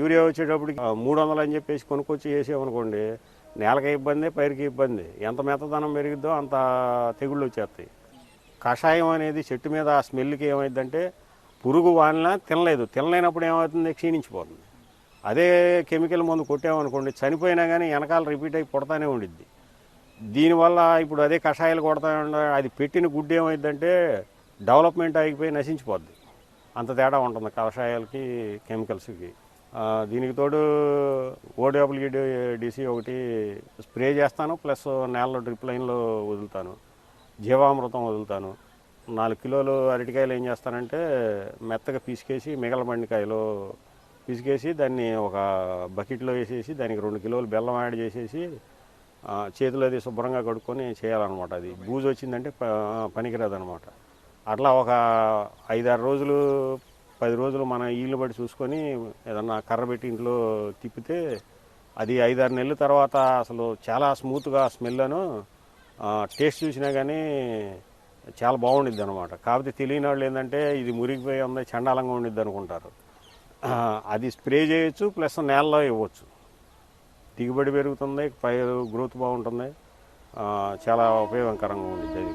Urea వచ్చేటప్పటికి మూడు వందలు అని చెప్పేసి కొనుక్కొచ్చి వేసామనుకోండి నేలకి ఇబ్బంది పైరుకి ఇబ్బంది. ఎంత మెత్తదనం పెరిగిద్దో అంత తెగుళ్ళు వచ్చేస్తాయి. కషాయం అనేది చెట్టు మీద ఆ స్మెల్కి ఏమైందంటే పురుగు వాలినా తినలేదు. తినలేనప్పుడు ఏమవుతుంది? క్షీణించిపోతుంది. అదే కెమికల్ మందు కొట్టామనుకోండి చనిపోయినా కానీ వెనకాల రిపీట్ అయి పుడతానే ఉండిద్ది. దీనివల్ల ఇప్పుడు అదే కషాయాలు కొడతా అది పెట్టిన గుడ్డు ఏమైందంటే డెవలప్మెంట్ అయిపోయి నశించిపోద్ది. అంత తేడా ఉంటుంది కషాయాలకి కెమికల్స్కి. దీనికి తోడు ఓడబ్ల్యూడి డిసి ఒకటి స్ప్రే చేస్తాను ప్లస్ నేలలో డ్రిప్ లైన్లో వదులుతాను. జీవామృతం వదులుతాను. నాలుగు కిలోలు అరటికాయలు ఏం చేస్తానంటే మెత్తగా పిసికేసి మిగలబండికాయలు పిసికేసి దాన్ని ఒక బకెట్లో వేసేసి దానికి రెండు కిలోలు బెల్లం యాడ్ చేసేసి చేతిలో చేతులు అది శుభ్రంగా కడుక్కొని చేయాలన్నమాట అది. బూజు వచ్చిందంటే ప పనికిరాదనమాట అట్లా ఒక ఐదారు రోజులు పది రోజులు మన ఈళ్ళు పడి చూసుకొని ఏదన్నా కర్ర పెట్టి ఇంట్లో తిప్పితే అది ఐదారు నెలల తర్వాత అసలు చాలా స్మూత్గా స్మెల్లను టేస్ట్ చూసినా కానీ చాలా బాగుండిద్ది అనమాట కాకపోతే తెలియని వాళ్ళు ఏంటంటే ఇది మురిగిపోయి ఉంది చండాలంగా ఉండిద్ది అనుకుంటారు. అది స్ప్రే చేయొచ్చు ప్లస్ నేలలో ఇవ్వచ్చు. దిగుబడి పెరుగుతుంది పైరు గ్రోత్ బాగుంటుంది. చాలా ఉపయోగకరంగా ఉంటుంది